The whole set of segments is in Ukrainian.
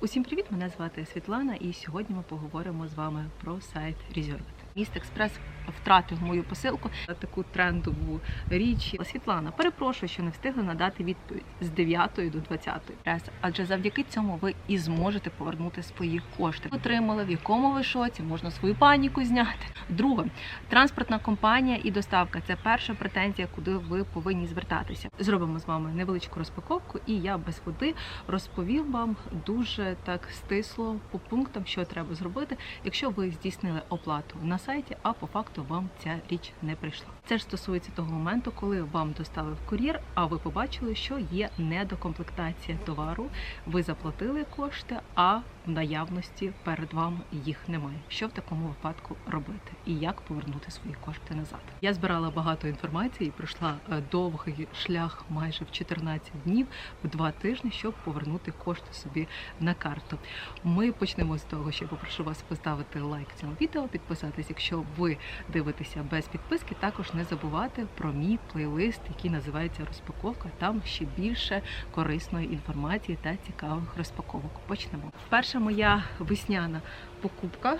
Усім привіт! Мене звати Світлана, і сьогодні ми поговоримо з вами про сайт Резервет. Міст Експрес втратив мою посилку на таку трендову річ. Світлана, перепрошую, що не встигли надати відповідь з 9 до 20. Прес, адже завдяки цьому ви і зможете повернути свої кошти. Отримали в якому ви шоці, можна свою паніку зняти. Друге, транспортна компанія і доставка це перша претензія, куди ви повинні звертатися. Зробимо з вами невеличку розпаковку, і я без води розповім вам дуже так стисло по пунктам, що треба зробити, якщо ви здійснили оплату на сайті, а по факту вам ця річ не прийшла. Це ж стосується того моменту, коли вам доставив кур'єр, а ви побачили, що є недокомплектація товару. Ви заплатили кошти, а в наявності перед вами їх немає. Що в такому випадку робити і як повернути свої кошти назад? Я збирала багато інформації, пройшла е, довгий шлях майже в 14 днів, в два тижні, щоб повернути кошти собі на карту. Ми почнемо з того, що я попрошу вас поставити лайк цьому відео, підписатись, якщо ви дивитеся без підписки. Також не забувати про мій плейлист, який називається Розпаковка. Там ще більше корисної інформації та цікавих розпаковок. Почнемо. Перша моя весняна покупка.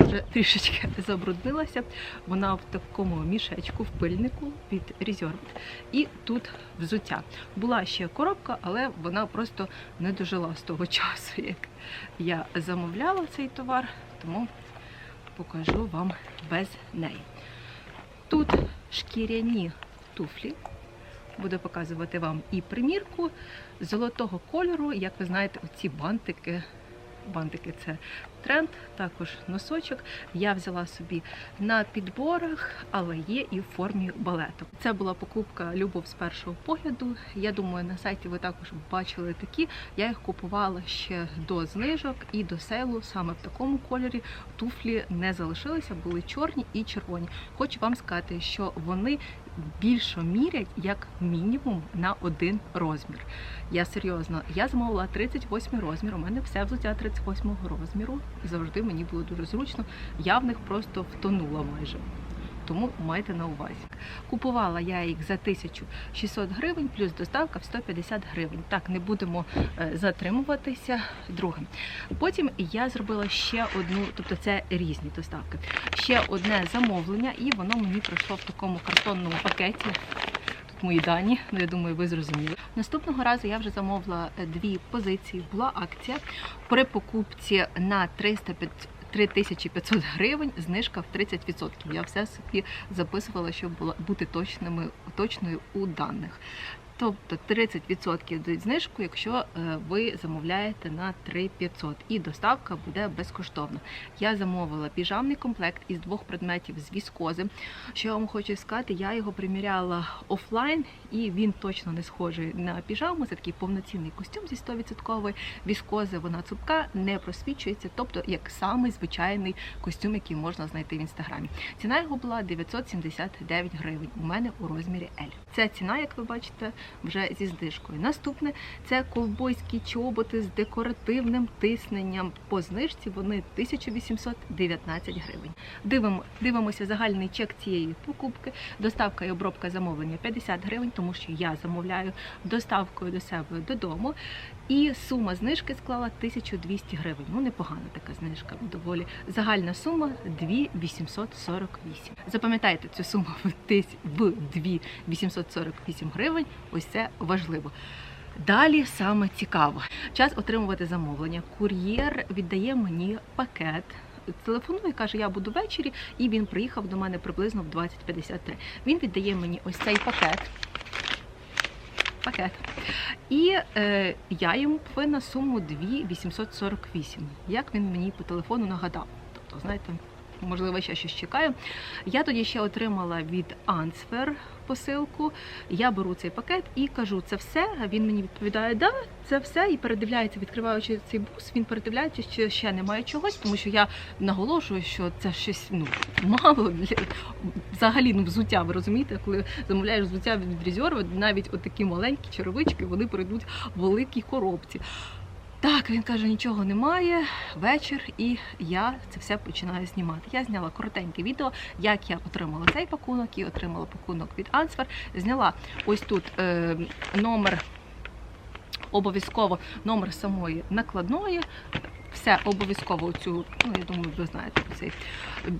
Вже трішечки забруднилася. Вона в такому мішечку, в пильнику від Resort. І тут взуття. Була ще коробка, але вона просто не дожила з того часу, як я замовляла цей товар, тому покажу вам без неї. Тут шкіряні туфлі. Буду показувати вам і примірку золотого кольору. Як ви знаєте, оці бантики. Бантики це тренд, також носочок. Я взяла собі на підборах, але є і в формі балету. Це була покупка любов з першого погляду. Я думаю, на сайті ви також бачили такі. Я їх купувала ще до знижок і до сейлу саме в такому кольорі. Туфлі не залишилися, були чорні і червоні. Хочу вам сказати, що вони більше мірять як мінімум на один розмір. Я серйозно, я замовила 38 розмір. У мене все взуття 38 розміру. Завжди мені було дуже зручно. Я в них просто втонула майже. Тому майте на увазі. Купувала я їх за 1600 гривень, плюс доставка в 150 гривень. Так, не будемо е, затримуватися. Друге. Потім я зробила ще одну, тобто це різні доставки. Ще одне замовлення, і воно мені прийшло в такому картонному пакеті. Мої дані, ну я думаю, ви зрозуміли. Наступного разу я вже замовила е, дві позиції. Була акція при покупці на 300 3500 гривень, знижка в 30%. Я все собі записувала, щоб бути точними, точною у даних. Тобто 30% дають знижку, якщо е, ви замовляєте на 3500 і доставка буде безкоштовна. Я замовила піжамний комплект із двох предметів з віскози. Що я вам хочу сказати, я його приміряла офлайн, і він точно не схожий на піжаму. Це такий повноцінний костюм зі 100% віскози. Вона цупка, не просвічується, тобто як самий звичайний костюм, який можна знайти в інстаграмі. Ціна його була 979 гривень. У мене у розмірі L. Ця ціна, як ви бачите, вже зі знижкою. Наступне це ковбойські чоботи з декоративним тисненням. По знижці вони 1819 гривень. Дивимо, дивимося загальний чек цієї покупки. Доставка і обробка замовлення 50 гривень, тому що я замовляю доставкою до себе додому. І сума знижки склала 1200 гривень. Ну, непогана така знижка, доволі. Загальна сума 2848. Запам'ятайте цю суму в в 2848 гривень. Ось це важливо. Далі саме цікаво. Час отримувати замовлення. Кур'єр віддає мені пакет. Телефонує, каже, я буду ввечері, і він приїхав до мене приблизно в 20.53. Він віддає мені ось цей пакет. Пакет. І е, я йому повинна суму 2848. Як він мені по телефону нагадав. Тобто, знаєте, можливо, ще щось чекаю. Я тоді ще отримала від Answer посилку. Я беру цей пакет і кажу, це все. Він мені відповідає, да, це все. І передивляється, відкриваючи цей бус, він передивляється, що ще немає чогось, тому що я наголошую, що це щось ну мало взагалі ну взуття. Ви розумієте, коли замовляєш взуття від Резерва, навіть отакі маленькі черевички, вони прийдуть в великій коробці. Так, він каже, нічого немає. Вечір, і я це все починаю знімати. Я зняла коротеньке відео, як я отримала цей пакунок і отримала пакунок від Answer. Зняла ось тут е, номер обов'язково номер самої накладної. Все обов'язково цю, ну я думаю, ви знаєте цей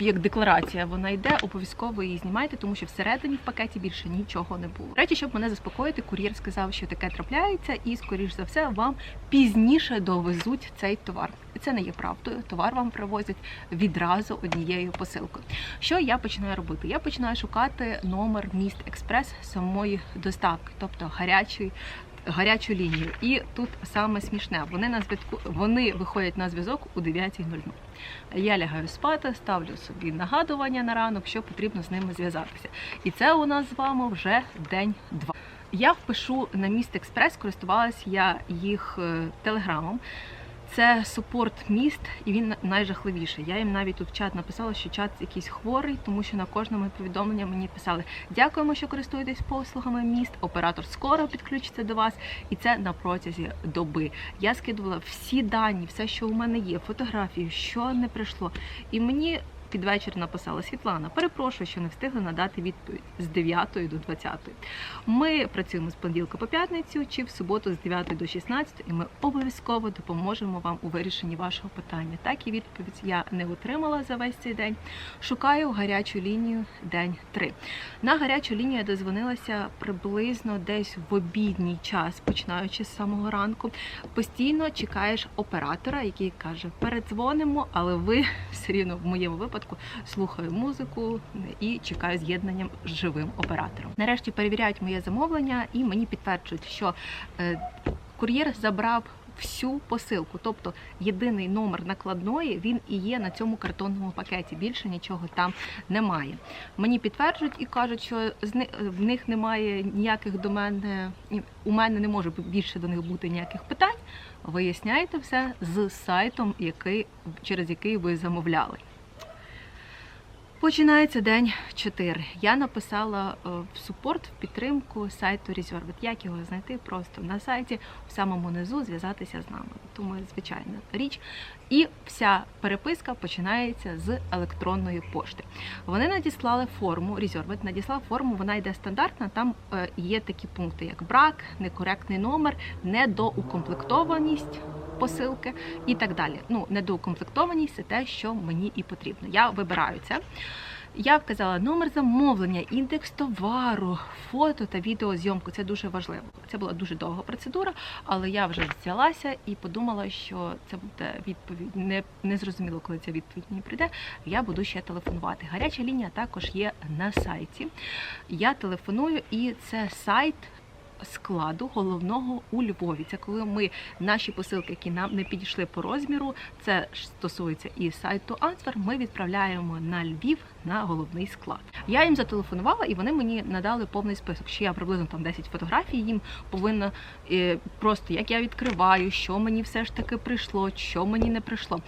як декларація. Вона йде, обов'язково її знімайте, тому що всередині в пакеті більше нічого не було. Речі, щоб мене заспокоїти, кур'єр сказав, що таке трапляється, і скоріш за все вам пізніше довезуть цей товар. Це не є правдою. Товар вам привозять відразу однією посилкою. Що я починаю робити? Я починаю шукати номер міст експрес самої доставки, тобто гарячої. Гарячу лінію, і тут саме смішне. Вони на зв'язку вони виходять на зв'язок у 9.00. Я лягаю спати, ставлю собі нагадування на ранок, що потрібно з ними зв'язатися. І це у нас з вами вже день два. Я впишу на міст експрес, користувалася я їх е, телеграмом. Це супорт міст, і він найжахливіший. Я їм навіть тут в чат написала, що чат якийсь хворий, тому що на кожному повідомленні мені писали: дякуємо, що користуєтесь послугами міст. Оператор скоро підключиться до вас, і це на протязі доби. Я скидувала всі дані, все, що у мене є, фотографії, що не прийшло. І мені під вечір написала Світлана. Перепрошую, що не встигли надати відповідь з 9 до 20. Ми працюємо з понеділка по п'ятницю чи в суботу з 9 до 16, і ми обов'язково допоможемо вам у вирішенні вашого питання. Так і відповідь я не отримала за весь цей день. Шукаю гарячу лінію день 3. На гарячу лінію я дозвонилася приблизно десь в обідній час, починаючи з самого ранку. Постійно чекаєш оператора, який каже: передзвонимо, але ви все рівно в моєму випадку слухаю музику і чекаю з'єднанням з живим оператором. Нарешті перевіряють моє замовлення і мені підтверджують, що е, кур'єр забрав. Всю посилку, тобто єдиний номер накладної, він і є на цьому картонному пакеті. Більше нічого там немає. Мені підтверджують і кажуть, що в них немає ніяких до мене, у мене не може більше до них бути ніяких питань. Виясняйте все з сайтом, який через який ви замовляли. Починається день 4. Я написала е, в супорт в підтримку сайту Reserved. Як його знайти? Просто на сайті в самому низу зв'язатися з нами. Тому звичайна річ. І вся переписка починається з електронної пошти. Вони надіслали форму, Reserved надіслав форму, вона йде стандартна. Там е, є такі пункти, як брак, некоректний номер, недоукомплектованість посилки і так далі. Ну, недоукомплектованість це те, що мені і потрібно. Я вибираю це. Я вказала номер замовлення, індекс товару, фото та відеозйомку. Це дуже важливо. Це була дуже довга процедура, але я вже взялася і подумала, що це буде відповідь. Не, не зрозуміло, коли ця відповідь мені прийде. Я буду ще телефонувати. Гаряча лінія також є на сайті. Я телефоную, і це сайт складу головного у Львові. Це коли ми наші посилки, які нам не підійшли по розміру, це стосується і сайту Answer, ми відправляємо на Львів на головний склад. Я їм зателефонувала, і вони мені надали повний список. Що я приблизно там 10 фотографій їм повинна е, просто як я відкриваю, що мені все ж таки прийшло, що мені не прийшло.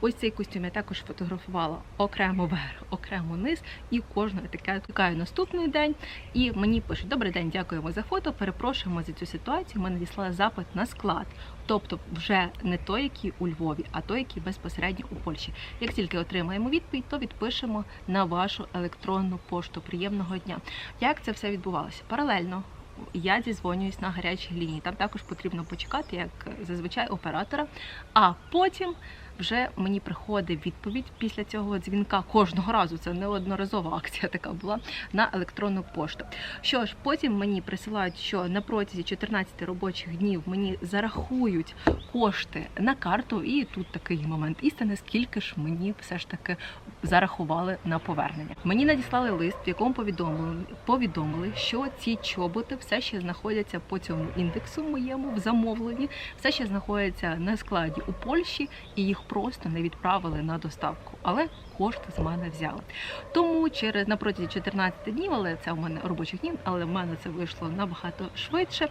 Ось цей костюм я також фотографувала окремо вверх, окремо низ, і кожну етикетку. Наступний день, і мені пишуть: Добрий день, дякуємо за фото. Перепрошуємо за цю ситуацію. Ми надіслали запит на склад. Тобто вже не той, який у Львові, а той, який безпосередньо у Польщі. Як тільки отримаємо відповідь, то відпишемо на вашу електронну пошту. Приємного дня. Як це все відбувалося? Паралельно. Я зізвонююсь на гарячій лінії. Там також потрібно почекати, як зазвичай, оператора. А потім вже мені приходить відповідь після цього дзвінка кожного разу. Це неодноразова акція така була на електронну пошту. Що ж, потім мені присилають, що на протязі 14 робочих днів мені зарахують кошти на карту, і тут такий момент істини, скільки ж мені все ж таки зарахували на повернення. Мені надіслали лист, в якому повідомили, повідомили, що ці чоботи все ще знаходяться по цьому індексу моєму в замовленні, все ще знаходяться на складі у Польщі, і їх просто не відправили на доставку, але кошти з мене взяли. Тому через на протязі 14 днів, але це у мене робочих днів, але в мене це вийшло набагато швидше.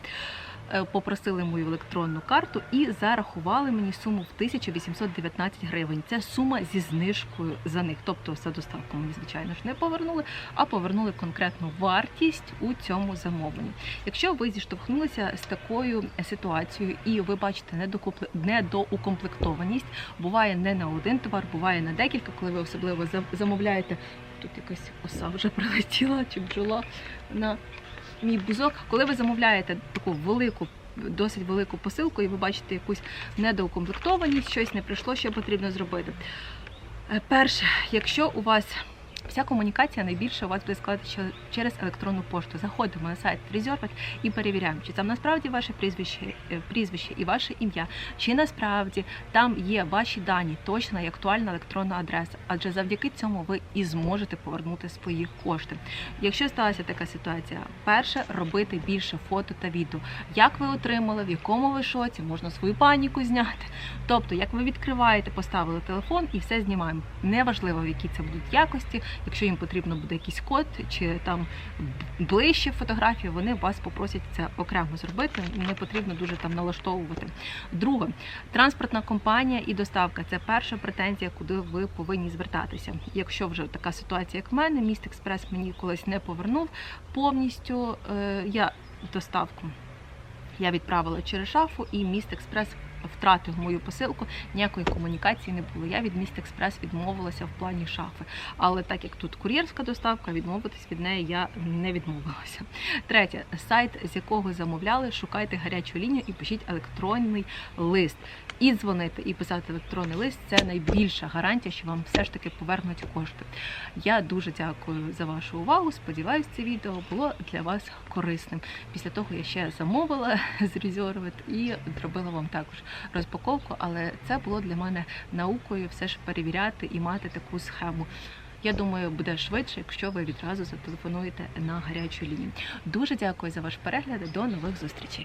Е, Попросили мою електронну карту і зарахували мені суму в 1819 гривень. Це сума зі знижкою за них. Тобто за доставку мені, звичайно ж, не повернули, а повернули конкретну вартість у цьому замовленні. Якщо ви зіштовхнулися з такою ситуацією і ви бачите недоукомплектованість, буває не на один товар, буває на декілька, коли ви особливо замовляєте. Тут якась оса вже прилетіла чи бджола на мій бузок. Коли ви замовляєте таку велику досить велику посилку, і ви бачите якусь недоукомплектованість, щось не прийшло, що потрібно зробити. Е, Перше, якщо у вас вся комунікація найбільше у вас буде складати через електронну пошту. Заходимо на сайт Reserved і перевіряємо, чи там насправді ваше прізвище, е, прізвище і ваше ім'я, чи насправді там є ваші дані, точна і актуальна електронна адреса. Адже завдяки цьому ви і зможете повернути свої кошти. Якщо сталася така ситуація, перше робити більше фото та відео. Як ви отримали, в якому ви шоці, можна свою паніку зняти. Тобто, як ви відкриваєте, поставили телефон і все знімаємо. Неважливо, в якій це будуть якості. Якщо їм потрібно буде якийсь код чи там ближче фотографії, вони вас попросять це окремо зробити. Не потрібно дуже там налаштовувати. Друге, транспортна компанія і доставка це перша претензія, куди ви повинні звертатися. Якщо вже така ситуація, як в мене, міст експрес мені колись не повернув повністю. е, Я доставку я відправила через шафу, і міст експрес втратив мою посилку. Ніякої комунікації не було. Я від міст експрес відмовилася в плані шафи. Але так як тут кур'єрська доставка, відмовитись від неї я не відмовилася. Третє, сайт, з якого замовляли, шукайте гарячу лінію і пишіть електронний лист. І дзвонити, і писати електронний лист це найбільша гарантія, що вам все ж таки повернуть кошти. Я дуже дякую за вашу увагу. Сподіваюсь, це відео було для вас корисним. Після того я ще замовила з Резервет і зробила вам також розпаковку, але це було для мене наукою все ж перевіряти і мати таку схему. Я думаю, буде швидше, якщо ви відразу зателефонуєте на гарячу лінію. Дуже дякую за ваш перегляд. До нових зустрічей.